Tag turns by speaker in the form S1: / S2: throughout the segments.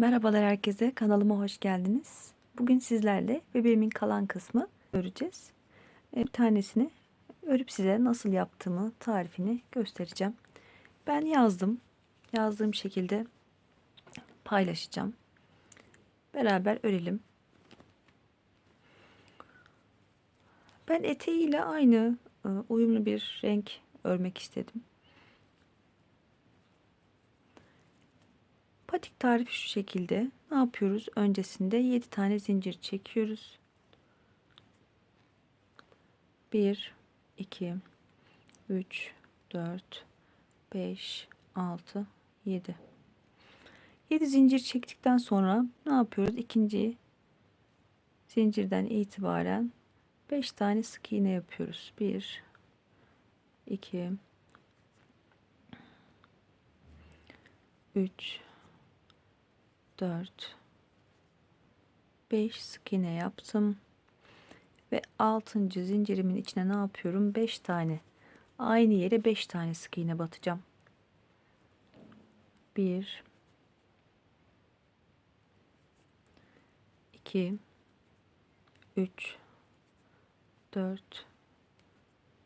S1: Merhabalar herkese, kanalıma hoş geldiniz. Bugün sizlerle bebeğimin kalan kısmı öreceğiz. E, Bir tanesini örüp size nasıl yaptığımı, tarifini göstereceğim. Ben yazdım. Yazdığım şekilde paylaşacağım. Beraber örelim. Ben eteğiyle aynı e, uyumlu bir renk örmek istedim. Patik tarifi şu şekilde. Ne yapıyoruz? Öncesinde 7 tane zincir çekiyoruz. 1 2 3 4 5 6 7 7 zincir çektikten sonra ne yapıyoruz? İkinci zincirden itibaren 5 tane sık iğne yapıyoruz. 1 2 3 4 5 sık iğne yaptım ve 6. zincirimin içine ne yapıyorum? 5 tane. Aynı yere 5 tane sık iğne batacağım. 1 2 3 4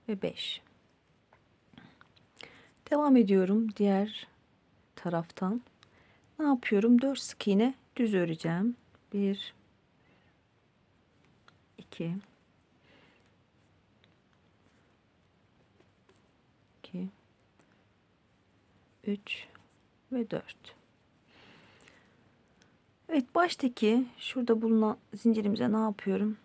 S1: ve 5 devam ediyorum diğer taraftan ne yapıyorum? 4 sık iğne düz öreceğim. 1 2 2 3 ve 4 Evet baştaki şurada bulunan zincirimize ne yapıyorum?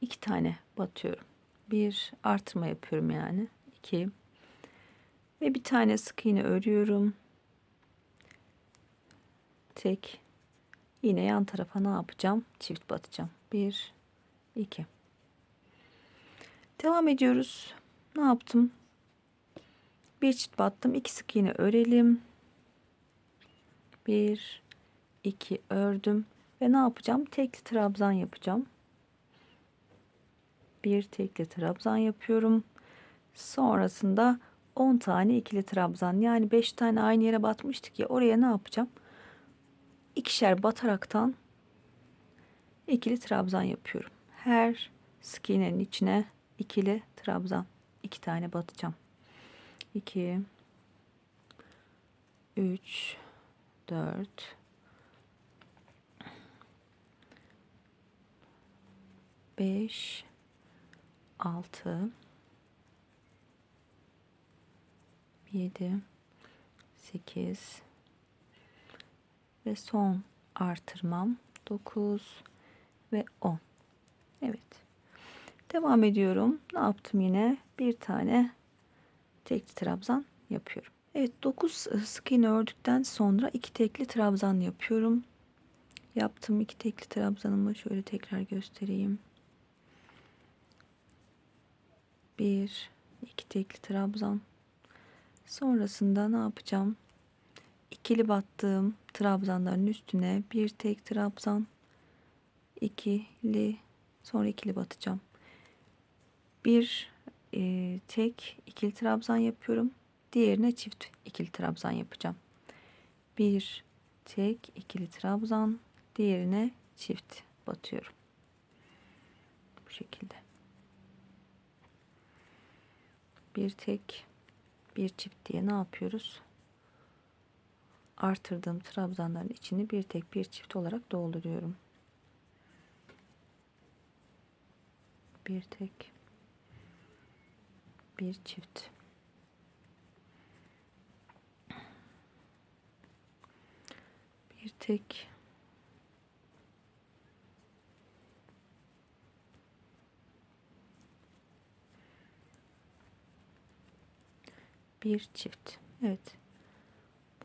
S1: 2 tane batıyorum. Bir artırma yapıyorum yani. 2 ve bir tane sık iğne örüyorum tek. Yine yan tarafa ne yapacağım? Çift batacağım. 1 2 devam ediyoruz. Ne yaptım? Bir çift battım. İki sık iğne örelim. 1 2 ördüm. Ve ne yapacağım? Tekli trabzan yapacağım. Bir tekli trabzan yapıyorum. Sonrasında 10 tane ikili trabzan. Yani 5 tane aynı yere batmıştık ya. Oraya ne yapacağım ikişer bataraktan ikili trabzan yapıyorum. Her sık iğnenin içine ikili trabzan. iki tane batacağım. 2 3 4 5 6 7 8 ve son artırmam 9 ve 10 Evet. Devam ediyorum. Ne yaptım yine? Bir tane tekli trabzan yapıyorum. Evet 9 sık iğne ördükten sonra iki tekli trabzan yapıyorum. Yaptım iki tekli trabzanımı. Şöyle tekrar göstereyim. Bir iki tekli trabzan. Sonrasında ne yapacağım ikili battığım trabzanların üstüne bir tek trabzan ikili sonra ikili batacağım bir e, tek ikili trabzan yapıyorum. Diğerine çift ikili trabzan yapacağım. Bir tek ikili trabzan diğerine çift batıyorum. Bu şekilde. Bir tek bir çift diye ne yapıyoruz artırdığım trabzanların içini bir tek bir çift olarak dolduruyorum. Bir tek bir çift. Bir tek bir çift. Evet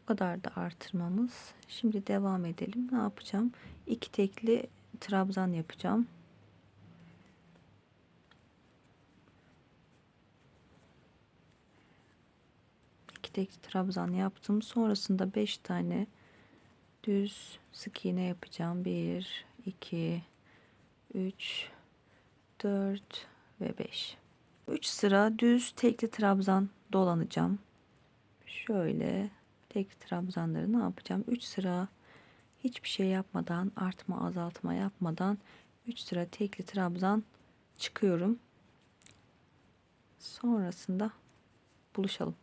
S1: kadar da artırmamız. Şimdi devam edelim. Ne yapacağım? İki tekli trabzan yapacağım. İki tekli trabzan yaptım. Sonrasında 5 tane düz sık iğne yapacağım. 1 2 3 4 ve 5. 3 sıra düz tekli trabzan dolanacağım. Şöyle tek trabzanları ne yapacağım? 3 sıra hiçbir şey yapmadan artma azaltma yapmadan 3 sıra tekli trabzan çıkıyorum. Sonrasında buluşalım.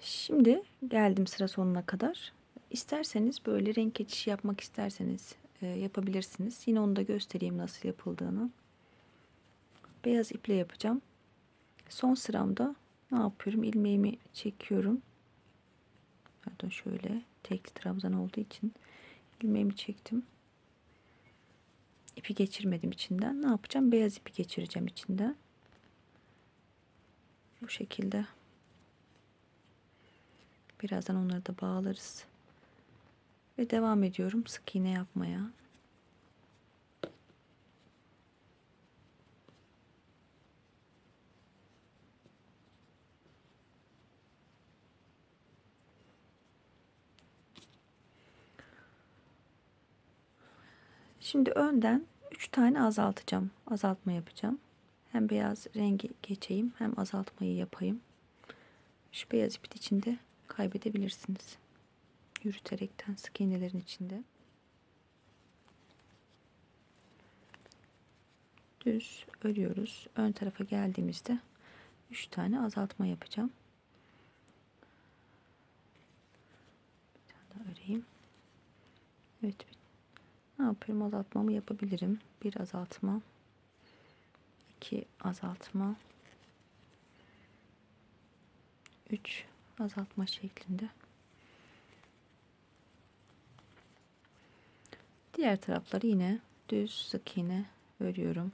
S1: Şimdi geldim sıra sonuna kadar. İsterseniz böyle renk geçişi yapmak isterseniz e, yapabilirsiniz. Yine onu da göstereyim nasıl yapıldığını. Beyaz iple yapacağım. Son sıramda ne yapıyorum? İlmeğimi çekiyorum. Pardon şöyle tekli trabzan olduğu için ilmeğimi çektim. İpi geçirmedim içinden. Ne yapacağım? Beyaz ipi geçireceğim içinden. Bu şekilde. Birazdan onları da bağlarız. Ve devam ediyorum sık iğne yapmaya. Şimdi önden 3 tane azaltacağım. Azaltma yapacağım. Hem beyaz rengi geçeyim hem azaltmayı yapayım. Şu beyaz ipin içinde kaybedebilirsiniz. Yürüterekten sık iğnelerin içinde. Düz örüyoruz. Ön tarafa geldiğimizde 3 tane azaltma yapacağım. Bir tane daha öreyim. Evet. Ne yapıyorum? Azaltmamı yapabilirim. Bir azaltma. iki azaltma. Üç azaltma şeklinde. Diğer tarafları yine düz sık iğne örüyorum.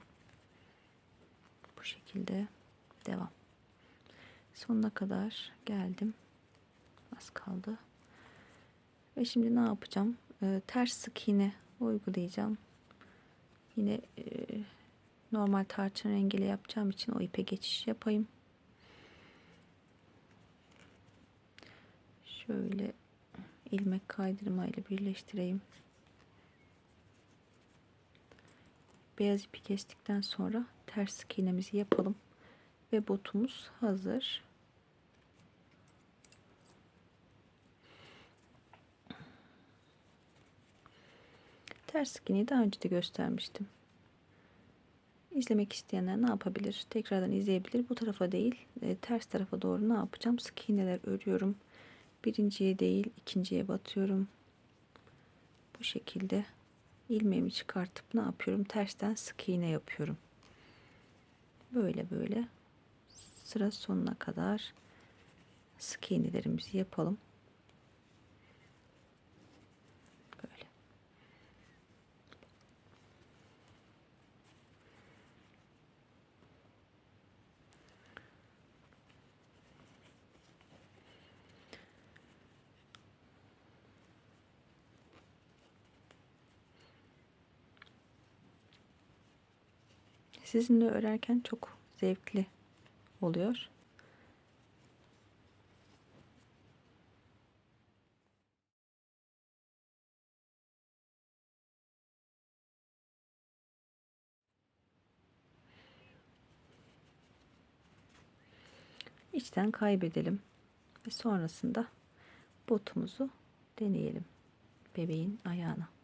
S1: Bu şekilde devam. Sonuna kadar geldim. Az kaldı. Ve şimdi ne yapacağım? Ee, ters sık iğne uygulayacağım. Yine e, normal tarçın rengiyle yapacağım için o ipe geçiş yapayım. Şöyle ilmek kaydırma ile birleştireyim. Beyaz ipi kestikten sonra ters iğnemizi yapalım ve botumuz hazır. Ters sık iğneyi daha önce de göstermiştim. İzlemek isteyenler ne yapabilir? Tekrardan izleyebilir. Bu tarafa değil, e, ters tarafa doğru ne yapacağım? Sık iğneler örüyorum. Birinciye değil, ikinciye batıyorum. Bu şekilde ilmeğimi çıkartıp ne yapıyorum? Tersten sık iğne yapıyorum. Böyle böyle sıra sonuna kadar sık iğnelerimizi yapalım. Böyle. Sizinle örerken çok zevkli oluyor. içten kaybedelim ve sonrasında botumuzu deneyelim bebeğin ayağına.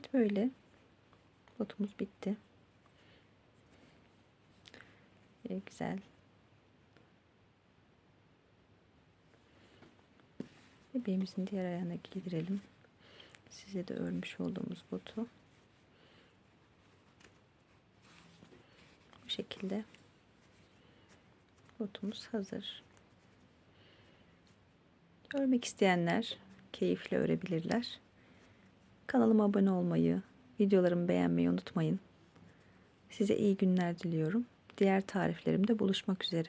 S1: Evet böyle botumuz bitti. Ee, güzel. Bebeğimizin diğer ayağına giydirelim. Size de örmüş olduğumuz botu. Bu şekilde botumuz hazır. Örmek isteyenler keyifle örebilirler. Kanalıma abone olmayı, videolarımı beğenmeyi unutmayın. Size iyi günler diliyorum. Diğer tariflerimde buluşmak üzere.